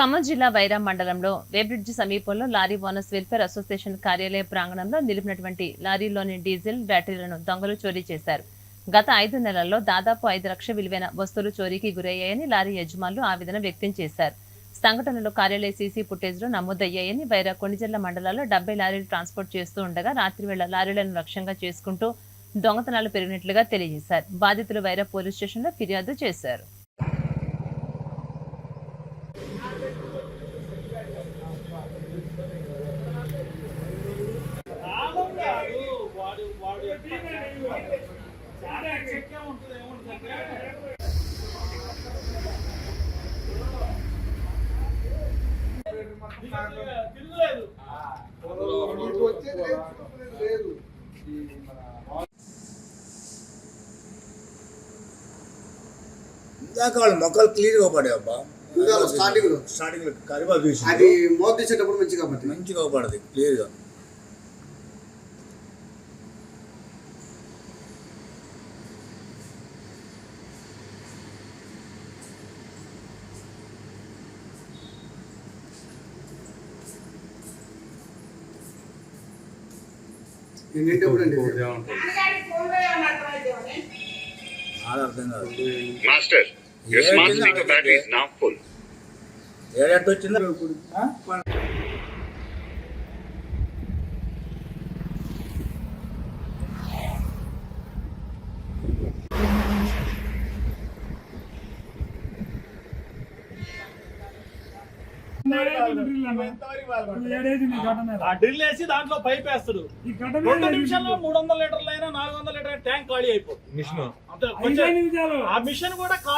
ఖమ్మం జిల్లా వైరా మండలంలో వేబ్రిడ్జి సమీపంలో లారీ ఓనర్స్ వెల్ఫేర్ అసోసియేషన్ కార్యాలయ ప్రాంగణంలో నిలిపినటువంటి లారీలోని డీజిల్ బ్యాటరీలను దొంగలు చోరీ చేశారు. గత ఐదు నెలల్లో దాదాపు ఐదు లక్షల విలువైన వస్తువులు చోరీకి గురయ్యాయని లారీ యజమానులు ఆవేదన వ్యక్తం చేశారు. సంఘటనలో కార్యాలయ సీసీ ఫుటేజ్లో నమోదయ్యాయని వైరా కొణిజల్ల మండలాల్లో డెబ్బై లారీలు ట్రాన్స్పోర్ట్ చేస్తూ ఉండగా రాత్రి వేళ లారీలను లక్ష్యంగా చేసుకుంటూ దొంగతనాలు పెరిగినట్లుగా తెలియజేశారు. బాధితులు వైరా పోలీస్ స్టేషన్లో ఫిర్యాదు చేశారు. తిరగలేదు ఇందాక వాళ్ళ మొక్కలు క్లియర్గా పడేవబ్బా ఇందాక starting లో. స్టార్టింగ్లో కరివేపాకు వేసి అది మోత తీసేటప్పుడు మంచిగా పడుతుంది మంచిగా పడది క్లియర్గా నేను నిండప్పుడు అండి. అర్థం కాదు. Master, your smart speaker battery is now full. ఏడాది వచ్చిందా ఆ? ఆ డ్రిల్ వేసి దాంట్లో పైప్ వేస్తాడు. రెండు నిమిషాల్లో మూడు వందల లీటర్లు అయినా నాలుగు వందల లీటర్ ట్యాంక్ ఖాళీ అయిపోతుంది. మిషన్. అంతే కొంచెం- ఆ మిషన్ కూడా